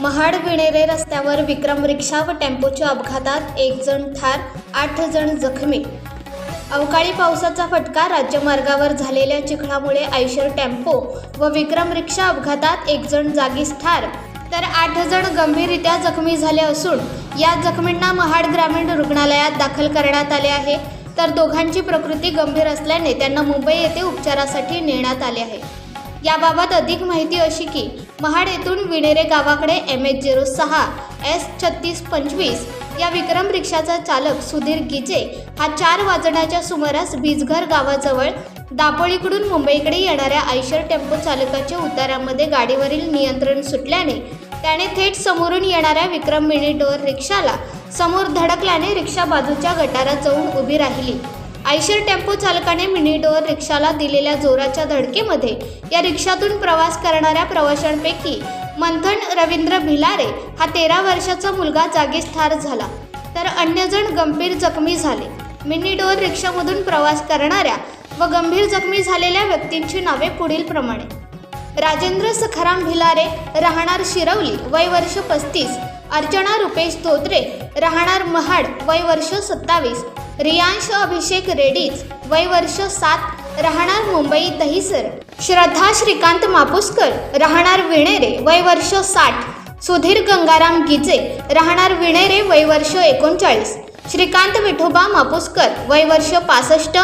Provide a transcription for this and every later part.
महाड विणेरे रस्त्यावर विक्रम रिक्षा व टेम्पोच्या अपघातात एक जण ठार आठ जण जखमी. अवकाळी पावसाचा फटका राज्यमार्गावर झालेल्या चिखलामुळे आयशर टेम्पो व विक्रम रिक्षा अपघातात एक जण जागीच ठार. तर आठ जण गंभीररित्या जखमी झाले असून या जखमींना महाड ग्रामीण रुग्णालयात दाखल करण्यात आले आहे. तर दोघांची प्रकृती गंभीर असल्याने त्यांना मुंबई येथे उपचारासाठी नेण्यात आले आहे. याबाबत अधिक माहिती अशी की महाड येथून विणेरे गावाकडे एम एच झिरो सहा एस छत्तीस पंचवीस या विक्रम रिक्षाचा चालक सुधीर गिजे हा चार वाजण्याच्या सुमारास बीजघर गावाजवळ दापोळीकडून मुंबईकडे येणाऱ्या आयशर टेम्पो चालकाच्या उतारामध्ये गाडीवरील नियंत्रण सुटल्याने त्याने थेट समोरून येणाऱ्या विक्रम मिनी डोअर रिक्षाला समोर धडकल्याने रिक्षा बाजूच्या गटारात जाऊन उभी राहिली. आयशर टेम्पो चालकाने मिनी डोअर रिक्षाला दिलेल्या जोराच्या धडकेमध्ये या रिक्षातून प्रवास करणाऱ्या प्रवाशांपैकी मंथन रवींद्र भिलारे हा तेरा वर्षाचा मुलगा जागीच ठार झाला. तर अन्यजण गंभीर जखमी झाले. मिनी डोअर रिक्षामधून प्रवास करणाऱ्या व गंभीर जखमी झालेल्या व्यक्तींची नावे पुढील प्रमाणे. राजेंद्र सखाराम भिलारे राहणार शिरवली वय वर्ष पस्तीस अर्चना रुपेश धोत्रे राहणार महाड वय वर्ष सत्तावीस रियांश अभिषेक रेडीज वय वर्ष सात राहणार मुंबई दहिसर. श्रद्धा श्रीकांत मापुसकर राहणार विणेरे वय वर्ष साठ. सुधीर गंगाराम गिजे राहणार विणेरे वय वर्ष एकोणचाळीस. श्रीकांत विठोबा मापुसकर वय वर्ष पासष्ट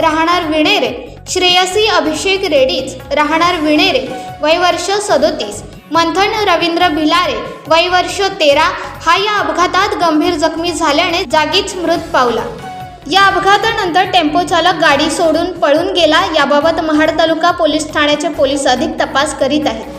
राहणार विणेरे. श्रेयसी अभिषेक रेडीज राहणार विणेरे वय वर्ष सदोतीस. मंथन रवींद्र भिलारे वय वर्ष तेरा. हा या अपघातात गंभीर जखमी झाल्याने जागीच मृत पावला. या अपघातानंतर टेम्पो चालक गाडी सोडून पळून गेला. याबाबत महाड तालुका पोलीस ठाण्याचे पोलीस अधिक तपास करीत आहेत.